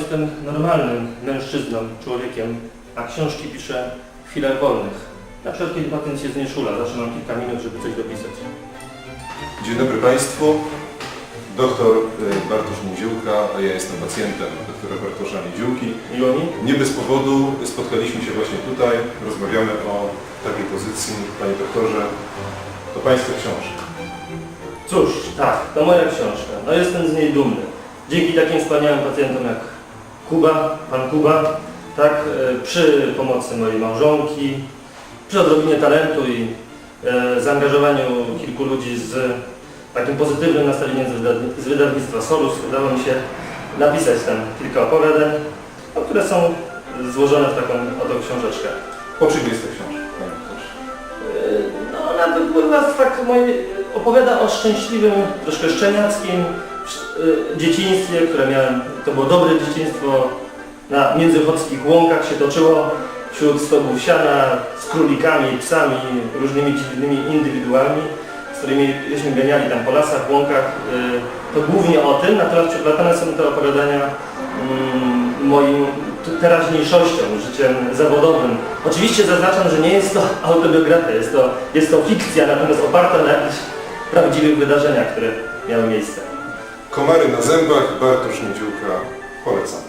jestem normalnym mężczyzną, człowiekiem, a książki piszę w chwilach wolnych. Na przykład kiedy pacjent się znieczula, zawsze mam kilka minut, żeby coś dopisać. Dzień dobry Państwu. Doktor y, Bartosz Niedziółka, a ja jestem pacjentem doktora Bartosza Niedziółki. Miło mi? Nie bez powodu spotkaliśmy się właśnie tutaj, rozmawiamy o takiej pozycji. Panie doktorze, to Pańska książka. Cóż, tak, to moja książka. No jestem z niej dumny. Dzięki takim wspaniałym pacjentom jak Kuba, pan Kuba, tak, e, przy pomocy mojej małżonki, przy odrobinie talentu i e, zaangażowaniu kilku ludzi z takim pozytywnym nastawieniem z, wydawni- z wydawnictwa Solus udało mi się napisać tam kilka opowiadań, no, które są złożone w taką oto książeczkę. O czym jest ta książka, doktorze? No ona wypływa tak moje, opowiada o szczęśliwym, troszkę szczeniackim dzieciństwie, które miałem, to było dobre dzieciństwo, na międzychodzkich łąkach się toczyło, wśród stogów siana, z królikami, psami, różnymi dziwnymi indywidualmi, z którymi żeśmy ganiali tam po lasach, łąkach. Y, To głównie o tym, natomiast przeplatane są te opowiadania mm, moim teraźniejszością, życiem zawodowym. Oczywiście zaznaczam, że nie jest to autobiografia, jest to, jest to fikcja, natomiast oparta na jakichś prawdziwych wydarzeniach, które miały miejsce. Komary na zębach, Bartosz Niedziółka, polecam.